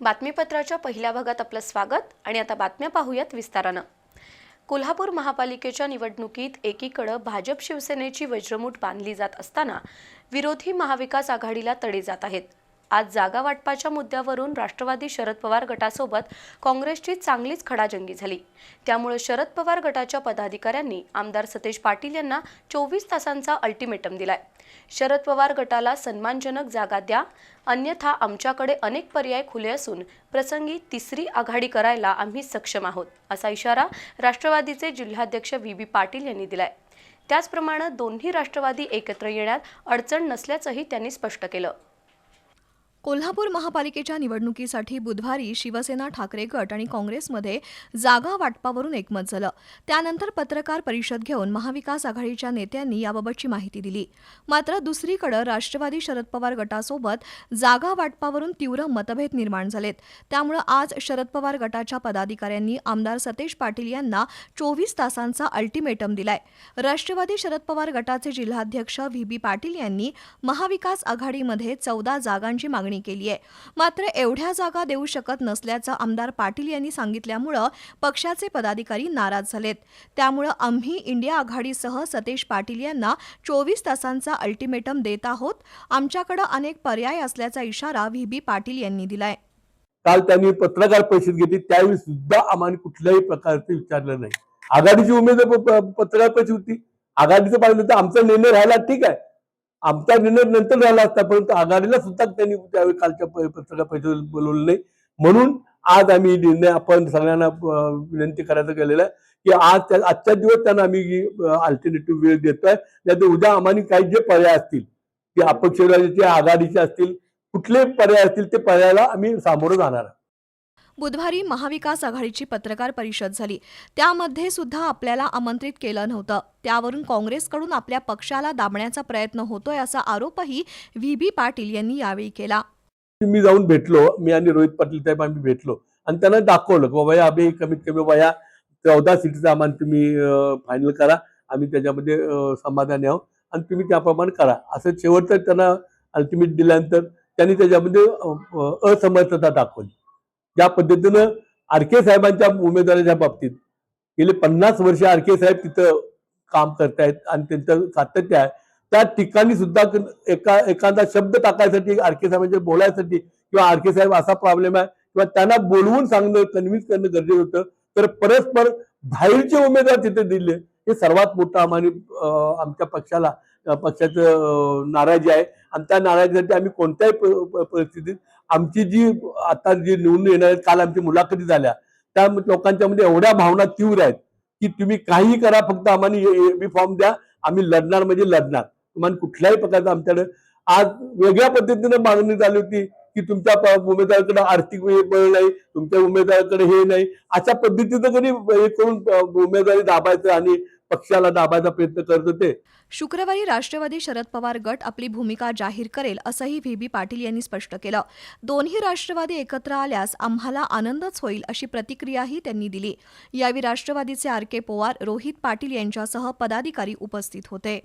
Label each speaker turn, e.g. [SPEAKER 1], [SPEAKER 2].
[SPEAKER 1] बातमीपत्राच्या पहिल्या भागात आपलं स्वागत आणि आता बातम्या पाहूयात विस्तारानं. कोल्हापूर महापालिकेच्या निवडणुकीत एकीकडं भाजप शिवसेनेची वज्रमूठ बांधली जात असताना विरोधी महाविकास आघाडीला तडे जात आहेत. आज जागा वाटपाच्या मुद्द्यावरून राष्ट्रवादी शरद पवार गटासोबत काँग्रेसची चांगलीच खडाजंगी झाली. त्यामुळे शरद पवार गटाच्या पदाधिकाऱ्यांनी आमदार सतेज पाटील यांना चोवीस तासांचा अल्टिमेटम दिलाय. शरद पवार गटाला सन्मानजनक जागा द्या अन्यथा आमच्याकडे अनेक पर्याय खुले असून प्रसंगी तिसरी आघाडी करायला आम्ही सक्षम आहोत असा इशारा राष्ट्रवादीचे जिल्हाध्यक्ष व्ही. बी. पाटील यांनी दिलाय. त्याचप्रमाणे दोन्ही राष्ट्रवादी एकत्र येण्यात अडचण नसल्याचंही त्यांनी स्पष्ट केलं.
[SPEAKER 2] कोल्हापूर महापालिकेच्या निवडणुकीसाठी बुधवारी शिवसेना ठाकरे गट आणि काँग्रेसमध्ये जागा वाटपावरून एकमत झालं. त्यानंतर पत्रकार परिषद घेऊन महाविकास आघाडीच्या नेत्यांनी याबाबतची माहिती दिली. मात्र दुसरीकडे राष्ट्रवादी शरद पवार गटासोबत जागा वाटपावरून तीव्र मतभेद निर्माण झालेत. त्यामुळे आज शरद पवार गटाच्या पदाधिकाऱ्यांनी आमदार सतेज पाटील यांना चोवीस तासांचा अल्टिमेटम दिलाय. राष्ट्रवादी शरद पवार गटाचे जिल्हाध्यक्ष व्ही बी पाटील यांनी महाविकास आघाडीमध्ये चौदा जागांची मागणी केली आहे मात्र एवढ्या जागा देऊ शकत नसल्याचं आमदार पाटील यांनी सांगितल्यामुळं पक्षाचे पदाधिकारी नाराज झालेत. त्यामुळं आम्ही इंडिया आघाडीसह सतेश पाटील यांना चोवीस तासांचा अल्टिमेटम देत आहोत. आमच्याकडे अनेक पर्याय असल्याचा इशारा व्ही. बी. पाटील यांनी दिलाय.
[SPEAKER 3] काल त्यांनी पत्रकार परिषद घेतली. त्यावेळी सुद्धा आम्हाला कुठल्याही प्रकारचे विचारलं नाही. आघाडीची उमेदवार पत्रकार परिषद होती. आघाडीचं पाहिलं तर आमचा निर्णय राहिला. ठीक आहे. आमचा निर्णय नंतर झाला असता परंतु आघाडीला सुद्धा त्यांनी त्यावेळी कालच्या पत्रकार परिषदेत बोलवलं नाही. म्हणून आज आम्ही निर्णय आपण सगळ्यांना विनंती करायचं केलेलं आहे की आज त्या- आजच्या दिवस त्यांना आम्ही अल्टरनेटिव्ह वेळ देतोय. नाही तर उद्या आम्हाला काही जे पर्याय असतील ते अपक्ष आघाडीचे असतील कुठले पर्याय असतील ते पर्यायाला आम्ही सामोरं जाणार आहोत.
[SPEAKER 2] बुधवारी महाविकास आघाडीची पत्रकार परिषद झाली. त्यामध्ये सुद्धा आपल्याला आमंत्रित केलं नव्हतं. त्यावरून काँग्रेसकडून आपल्या पक्षाला दाबण्याचा प्रयत्न होतोय असा आरोपही व्ही बी पाटील यांनी यावेळी केला.
[SPEAKER 3] मी जाऊन भेटलो. मी आणि रोहित पाटील साहेब आम्ही भेटलो. आणि त्यांना दाखवलं की बाबा या आम्ही कमीत कमी वया चौदा सीटचा आम्हाला तुम्ही फायनल करा. आम्ही त्याच्यामध्ये समाधानी आहोत. आणि तुम्ही त्याप्रमाणे करा. असं शेवटचं त्यांना अल्टिमेट दिल्यानंतर त्यांनी त्याच्यामध्ये असमर्थता दाखवली. ज्या पद्धतीनं आरके साहेबांच्या उमेदवाराच्या बाबतीत गेले पन्नास वर्ष आरके साहेब तिथं काम करतायत आणि त्यांचं सातत्य आहे. त्या ठिकाणी सुद्धा एका एखादा शब्द टाकायसाठी आरके साहेबांच्या बोलायसाठी किंवा आरके साहेब असा प्रॉब्लेम आहे किंवा त्यांना बोलवून सांगणं कन्व्हिन्स करणं गरजेचं होतं. तर परस्पर बाहेरचे उमेदवार तिथे दिले. हे सर्वात मोठं आम्हाला आमच्या पक्षाला पक्षाचं नाराजी आहे. आणि त्या नाराजीसाठी आम्ही कोणत्याही प- परिस्थितीत आमची जी आता जी निवडणूक येणार आहेत काल आमची मुलाखती झाल्या त्या लोकांच्या मध्ये एवढ्या भावना तीव्र आहेत की तुम्ही काही करा फक्त आम्हाला बी फॉर्म द्या आम्ही लढणार म्हणजे लढणार. तुम्हाला कुठल्याही प्रकारचं आमच्याकडे आज वेगळ्या पद्धतीनं मागणी झाली होती की तुमच्या उमेदवाराकडे आर्थिक बळ नाही तुमच्या उमेदवाराकडे हे नाही अशा पद्धतीचं कधी हे करून उमेदवारी दाबायचं आणि पक्षाला दाबायचा प्रयत्न करत होते.
[SPEAKER 2] शुक्रवारी राष्ट्रवादी शरद पवार गट आपली भूमिका जाहीर करेल असंही व्ही. बी. पाटील यांनी स्पष्ट केलं. दोन्ही राष्ट्रवादी एकत्र आल्यास आम्हाला आनंदच होईल अशी प्रतिक्रियाही त्यांनी दिली. यावेळी राष्ट्रवादीचे आर. के. पवार रोहित पाटील यांच्यासह पदाधिकारी उपस्थित होते.